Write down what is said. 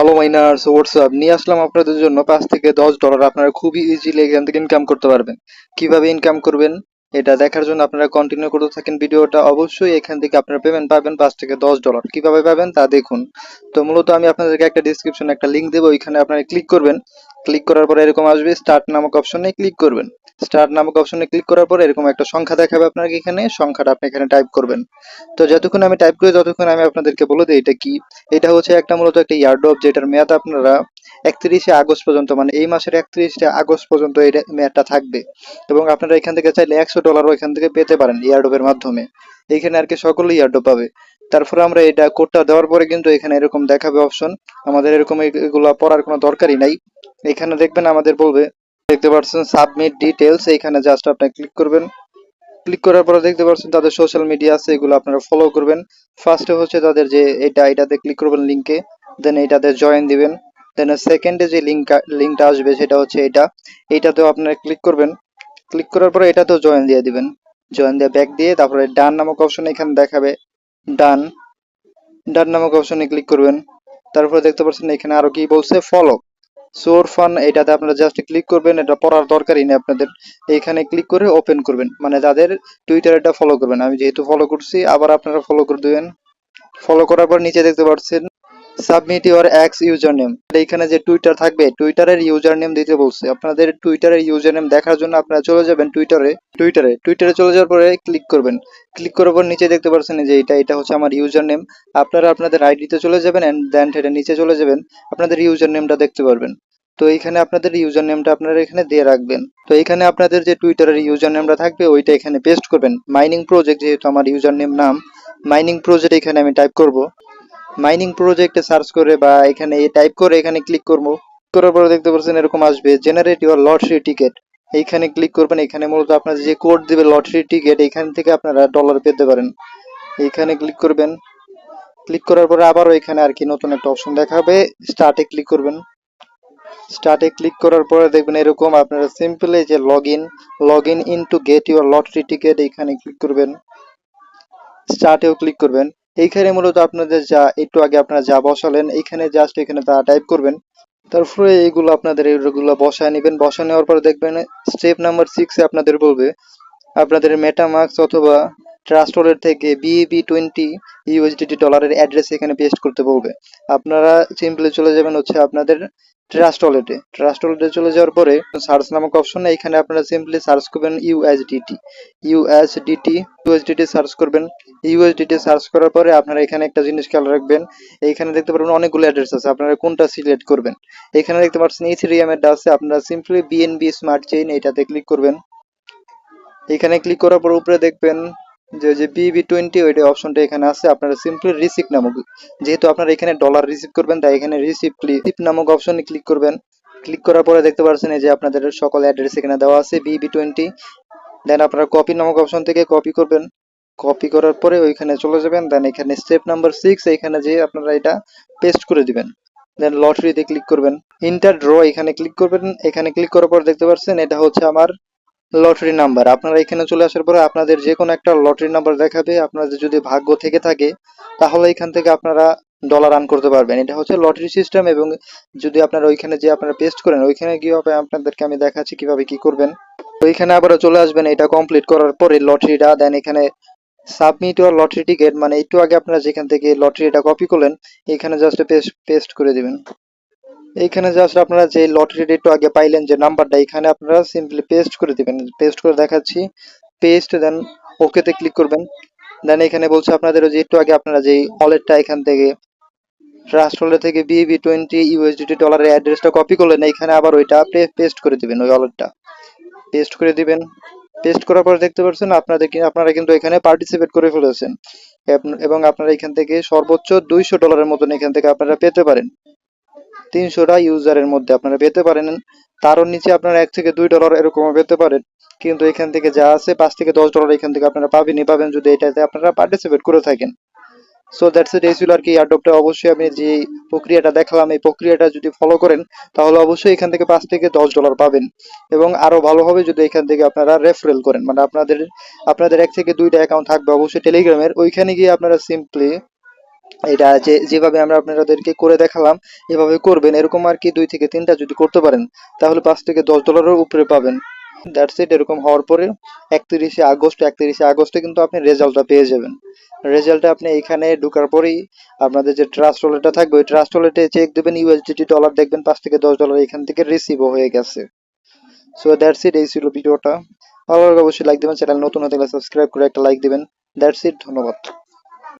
ভালো minors WhatsApp নিয়ে আসলাম আপনাদের জন্য পাঁচ থেকে দশ ডলার আপনারা খুবই ইজিলি এখান থেকে ইনকাম করতে পারবেন। কীভাবে ইনকাম করবেন? এটা দেখার জন্য আপনারা কন্টিনিউ করতে থাকেন ভিডিওটা। অবশ্যই এখান থেকে আপনারা পেমেন্ট পাবেন পাঁচ থেকে দশ ডলার কীভাবে পাবেন? তা দেখুন। তো মূলত আমি আপনাদেরকে একটা ডিসক্রিপশনে একটা লিঙ্ক দেবো। ওইখানে আপনারা ক্লিক করবেন। ক্লিক করার পরে এরকম আসবে স্টার্ট নামক অপশনে ক্লিক করবেন। স্টার্ট নামক অপশনে ক্লিক করার পরে এরকম একটা সংখ্যা দেখাবে আপনাকে এখানে। সংখ্যাটা আপনি এখানে টাইপ করবেন। তো যতক্ষণ আমি টাইপ করি, ততক্ষণ আমি আপনাদেরকে বলে দিই এটা কি। এটা হচ্ছে একটা মূলত একটা ইয়ারড্রপ যেটার মেয়াদ আপনারা একত্রিশে আগস্ট পর্যন্ত মানে এই মাসের একত্রিশে আগস্ট পর্যন্ত এই মেয়াদটা থাকবে। এবং আপনারা এখান থেকে চাইলে একশো ডলারও এখান থেকে পেতে পারেন ইয়ারড্রপের মাধ্যমে। এইখানে আর কি সকলেই ইয়ারড্রপ পাবে। তারপরে আমরা এটা কোডটা দেওয়ার পরে কিন্তু এখানে এরকম দেখাবে অপশন আমাদের এরকম এগুলো পড়ার কোনো দরকারই নাই। এখানে দেখবেন আমাদের বলবে দেখতে পাচ্ছেন সাবমিট ডিটেলস এইখানে জাস্ট আপনি ক্লিক করবেন। ক্লিক করার পরে দেখতে পাচ্ছেন তাদের সোশ্যাল মিডিয়া আছে, এগুলো আপনারা ফলো করবেন। ফার্স্টে হচ্ছে তাদের যে এটা, এটাতে ক্লিক করবেন লিঙ্কে দেন এটাতে জয়েন দিবেন। দেন সেকেন্ডে যে লিঙ্ক লিঙ্কটা আসবে, সেটা হচ্ছে এটা। এইটাতেও আপনারা ক্লিক করবেন। ক্লিক করার পরে এটাতেও জয়েন দিয়ে দিবেন। জয়েন দিয়ে ব্যাক দিয়ে তারপরে ডান নামক অপশন এখানে দেখাবে। ডান ডান নামক অপশনে ক্লিক করবেন। তারপরে দেখতে পাচ্ছেন এখানে আরও কি বলছে? ফলো সোর ফান এটাতে আপনারা জাস্ট ক্লিক করবেন, এটা পড়ার দরকারই নেই আপনাদের। এইখানে ক্লিক করে ওপেন করবেন। মানে যাদের টুইটার এটা ফলো করবেন। আমি যেহেতু ফলো করছি, আবার আপনারা ফলো করে দেবেন। ফলো করার পর নিচে দেখতে পাচ্ছেন submit your X user name এইখানে যে টুইটার থাকবে টুইটারের ইউজার নেম দিতে বলছে। আপনাদের টুইটারের ইউজার নেম দেখার জন্য আপনারা চলে যাবেন টুইটারে টুইটারে টুইটারে চলে যাওয়ার পরে ক্লিক করবেন। ক্লিক করার পর নিচে দেখতে পাচ্ছেন যে এটা এটা হচ্ছে আমার ইউজার নেম আপনারা আপনাদের আইডিতে চলে যাবেন এন্ড দেন এটা নিচে চলে যাবেন। আপনাদের ইউজার নেমটা দেখতে পারবেন। তো এইখানে আপনাদের ইউজার নেমটা আপনারা এখানে দিয়ে রাখবেন। তো এখানে আপনাদের যে টুইটারের ইউজার নেমটা থাকবে, ওইটা এখানে পেস্ট করবেন। মাইনিং প্রজেক্ট যেহেতু আমার ইউজার নেম নাম মাইনিং প্রজেক্ট এখানে আমি টাইপ করব। মাইনিং প্রজেক্টে সার্চ করে বা এখানে টাইপ করে এখানে ক্লিক করব। করার পরে দেখতে পাচ্ছেন এরকম আসবে জেনারেট ইউর লটারি টিকেট এইখানে ক্লিক করবেন, এখানে মূলত আপনার যে কোড দিবে লটারি টিকেট এখান থেকে আপনারা ডলার পেতে পারেন। এইখানে ক্লিক করবেন। ক্লিক করার পরে আবারও এখানে আর কি নতুন একটা অপশন দেখাবে স্টার্টে ক্লিক করবেন। স্টার্টে ক্লিক করার পরে দেখবেন এরকম আপনারা সিম্পল যে log in log in in to get your lottery ticket এইখানে ক্লিক করবেন। স্টার্টেও ক্লিক করবেন। এইখানে মূলত আপনাদের যা, একটু আগে আপনারা যা বসালেন, এইখানে জাস্ট এখানে তা টাইপ করবেন। তারপরে এইগুলো আপনাদের এইগুলো বসায় নেবেন। বসা নেওয়ার পরে দেখবেন স্টেপ নাম্বার সিক্সে আপনাদের বলবে, আপনাদের মেটামার্কস অথবা ট্রাস্ট থেকে বিএবি টোয়েন্টি ইউএসডিটি ডলারের অ্যাড্রেস এখানে পেস্ট করতে বলবে। আপনারা সিম্পলি চলে যাবেন হচ্ছে আপনাদের ট্রাস্ট ওয়ালেটে ট্রাস্ট ওয়ালেটে চলে যাওয়ার পরে সার্চ নামক অপশন এখানে আপনারা সিম্পলি সার্চ করবেন ইউএসডিটি ইউএসডিটি ইউএসডিটি সার্চ করবেন। ইউএসডিটি সার্চ করার পরে আপনারা এখানে একটা জিনিস খেয়াল রাখবেন। এইখানে দেখতে পারবেন অনেকগুলো অ্যাড্রেস আছে, আপনারা কোনটা সিলেক্ট করবেন। এখানে দেখতে পাচ্ছেন ইথেরিয়াম এর আছে আপনারা সিম্পলি বিএনবি স্মার্ট চেইন এটাতে ক্লিক করবেন। এখানে ক্লিক করার পর উপরে দেখবেন যে যে বিবি টোয়েন্টি ওইটা অপশনটা এখানে আছে, আপনারা সিম্পলি রিসিভ নামক, যেহেতু আপনারা এখানে ডলার রিসিভ করবেন, তাই এখানে রিসিভ রিসিভ নামক অপশনে ক্লিক করবেন। ক্লিক করার পরে দেখতে পাচ্ছেন এই যে আপনাদের সকল অ্যাড্রেস এখানে দেওয়া আছে বিবি টোয়েন্টি দেন আপনারা কপি নামক অপশন থেকে কপি করবেন। কপি করার পরে ওইখানে চলে যাবেন দেন এখানে স্টেপ নাম্বার সিক্স এখানে যে আপনারা এটা পেস্ট করে দিবেন। দেন লটারিতে ক্লিক করবেন। ইন্টার ড্র এখানে ক্লিক করবেন। এখানে ক্লিক করার পর দেখতে পাচ্ছেন এটা হচ্ছে আমার লটারি নাম্বার আপনারা এখানে চলে আসার পরে আপনাদের যে কোনো একটা লটারি নাম্বার দেখাবে। আপনাদের যদি ভাগ্য থেকে থাকে, তাহলে এখান থেকে আপনারা ডলার আর্ন করতে পারবেন। এটা হচ্ছে লটারি সিস্টেম এবং যদি আপনারা ওইখানে যে আপনারা পেস্ট করেন, ওইখানে হবে আপনাদেরকে আমি দেখাচ্ছি কীভাবে কি করবেন। ওইখানে আবারও চলে আসবেন, এটা কমপ্লিট করার পরে লটারিটা দেন এখানে সাবমিট ওর লটারি টিকেট মানে একটু আগে আপনারা যেখান থেকে লটারিটা কপি করলেন, এখানে জাস্ট পেস্ট করে দিবেন। এইখানে জাস্ট আপনারা যে লটারির একটু আগে পাইলেন যে নাম্বারটা এখানে আপনারা সিম্পলি পেস্ট করে দিবেন। পেস্ট করে দেখাচ্ছি। পেস্ট দেন ওকেতে ক্লিক করবেন। দেন এখানে বলছে আপনাদের যে একটু আগে আপনারা যে ওয়ালেটটা এখান থেকে ট্রাস্ট ওয়ালেট থেকে বিবি টোয়েন্টি ইউএসডিটি ডলারের অ্যাড্রেসটা কপি করলেন, এখানে আবার ওইটা পেস্ট করে দিবেন ওই ওয়ালেটটা পেস্ট করে দিবেন। পেস্ট করার পর দেখতে পাচ্ছেন আপনাদের আপনারা কিন্তু এখানে পার্টিসিপেট করে ফেলেছেন। এবং আপনারা এখান থেকে সর্বোচ্চ দুইশো ডলারের মতন এখান থেকে আপনারা পেতে পারেন। তিনশোটা ইউজারের মধ্যে আপনারা পেতে পারেন। তারও নিচে আপনারা এক থেকে দুই ডলার এরকম পেতে পারেন। কিন্তু এখান থেকে যা আছে, পাঁচ থেকে দশ ডলার এখান থেকে আপনারা পাবেনই। পাবেন যদি এটাতে আপনারা পার্টিসিপেট করে থাকেন। সো দ্যাটস ইট এই আর কি এয়ারড্রপটা অবশ্যই আমি যে প্রক্রিয়াটা দেখালাম, এই প্রক্রিয়াটা যদি ফলো করেন, তাহলে অবশ্যই এখান থেকে পাঁচ থেকে দশ ডলার পাবেন। এবং আরও ভালো হবে যদি এখান থেকে আপনারা রেফারেল করেন। মানে আপনাদের আপনাদের এক থেকে দুইটা অ্যাকাউন্ট থাকবে অবশ্যই টেলিগ্রামের ওইখানে গিয়ে আপনারা সিম্পলি এটা যে, যেভাবে আমরা আপনাদেরকে করে দেখালাম, এভাবে করবেন। এরকম আর কি দুই থেকে তিনটা যদি করতে পারেন, তাহলে পাঁচ থেকে দশ ডলারের উপরে পাবেন। দ্যাটস ইট এরকম হওয়ার পরে একত্রিশে আগস্ট, একত্রিশে আগস্টে কিন্তু আপনি রেজাল্টটা পেয়ে যাবেন। রেজাল্টটা আপনি এখানে ঢোকার পরেই আপনাদের যে ট্রাস্ট ওয়ালেটটা থাকবে, ওই ট্রাস্ট ওয়ালেটে চেক দেবেন ইউএসডিটি ডলার দেখবেন, পাঁচ থেকে দশ ডলার এখান থেকে রিসিভও হয়ে গেছে। সো দ্যাটস ইট এই ছিল ভিডিওটা। ভালো লাগলে অবশ্যই লাইক দেবেন চ্যানেল নতুন হতে গেলে সাবস্ক্রাইব করে একটা লাইক দেবেন। দ্যাটস ইট ধন্যবাদ।